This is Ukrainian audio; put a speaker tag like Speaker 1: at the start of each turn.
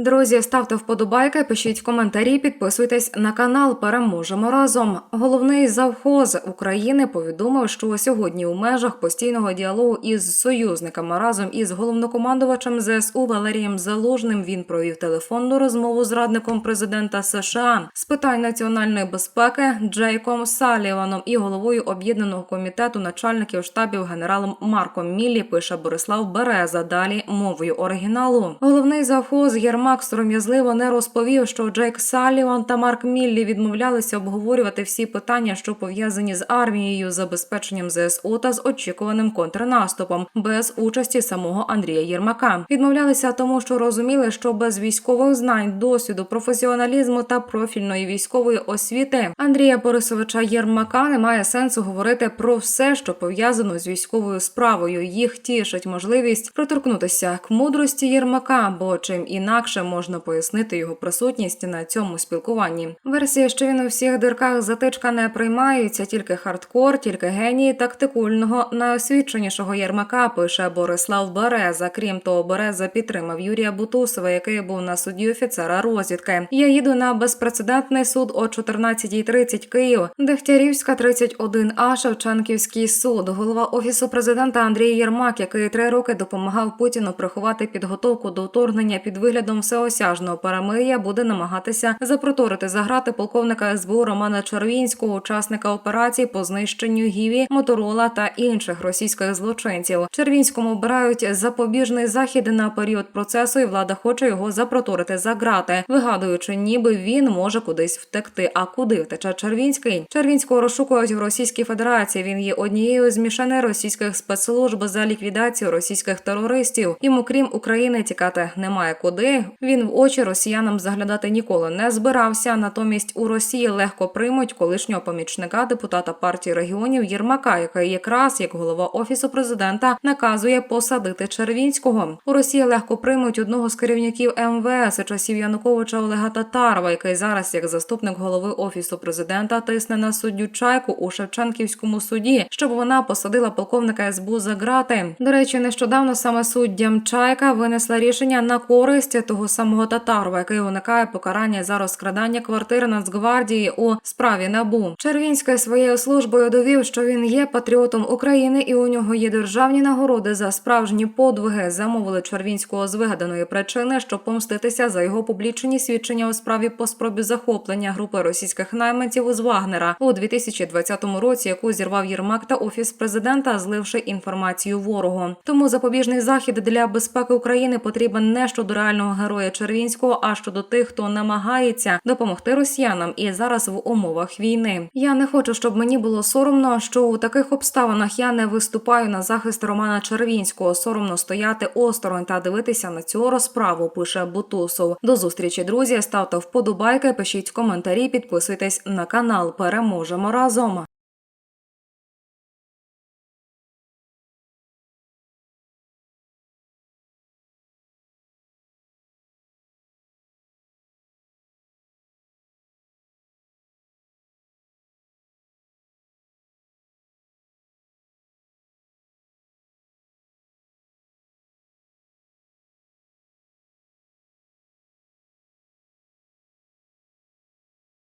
Speaker 1: Друзі, ставте вподобайки, пишіть коментарі, підписуйтесь на канал. Переможемо разом. Головний завхоз України повідомив, що сьогодні у межах постійного діалогу із союзниками разом із головнокомандувачем ЗСУ Валерієм Залужним він провів телефонну розмову з радником президента США з питань національної безпеки Джейком Саліваном і головою об'єднаного комітету начальників штабів генералом Марком Міллі. Пише Борислав Береза. Далі мовою оригіналу. Головний завхоз Єрмак сором'язливо не розповів, що Джейк Саліван та Марк Міллі відмовлялися обговорювати всі питання, що пов'язані з армією, забезпеченням ЗСУ та з очікуваним контрнаступом, без участі самого Андрія Єрмака. Відмовлялися тому, що розуміли, що без військових знань, досвіду, професіоналізму та профільної військової освіти Андрія Борисовича Єрмака немає сенсу говорити про все, що пов'язано з військовою справою. Їх тішить можливість приторкнутися к мудрості Єрмака, бо чим інакше можна пояснити його присутність на цьому спілкуванні. Версія, що він у всіх дирках затичка не приймається, тільки хардкор, тільки генії тактикульного найосвіченішого Єрмака, пише Борислав Береза. Крім того, Береза підтримав Юрія Бутусова, який був на суді офіцера розвідки. Я їду на безпрецедентний суд о 14.30 Київ, Дегтярівська 31 А Шевченківський суд. Голова офісу президента Андрій Єрмак, який три роки допомагав Путіну приховати підготовку до вторгнення під виглядом всеосяжного перемир'я, буде намагатися запроторити заграти полковника СБУ Романа Червінського, учасника операцій по знищенню Гіві, Моторола та інших російських злочинців. Червінському обирають запобіжний захід на період процесу, і влада хоче його запроторити за грати, вигадуючи, ніби він може кудись втекти. А куди втече Червінський? Червінського розшукують в Російській Федерації. Він є однією з мішени російських спецслужб за ліквідацію російських терористів. Йому крім України тікати немає куди. Він в очі росіянам заглядати ніколи не збирався. Натомість у Росії легко приймуть колишнього помічника депутата партії регіонів Єрмака, який якраз як голова офісу президента наказує посадити Червінського. У Росії легко приймуть одного з керівників МВС часів Януковича Олега Татарова, який зараз, як заступник голови офісу президента, тисне на суддю Чайку у Шевченківському суді, щоб вона посадила полковника СБУ за грати. До речі, нещодавно саме суддям Чайка винесла рішення на користь того самого Татарова, який уникає покарання за розкрадання квартири Нацгвардії у справі НАБУ. Червінський своєю службою довів, що він є патріотом України і у нього є державні нагороди за справжні подвиги. Замовили Червінського з вигаданої причини, щоб помститися за його публічні свідчення у справі по спробі захоплення групи російських найманців із Вагнера у 2020 році, яку зірвав Єрмак та офіс президента, зливши інформацію ворогу. Тому запобіжний захід для безпеки України потрібен не щодо реального героя Червінського, а щодо тих, хто намагається допомогти росіянам і зараз в умовах війни. Я не хочу, щоб мені було соромно, що у таких обставинах я не виступаю на захист Романа Червінського. Соромно стояти осторонь та дивитися на цю розправу. Пише Бутусов. До зустрічі, друзі. Ставте вподобайки, пишіть коментарі, підписуйтесь на канал. Переможемо разом.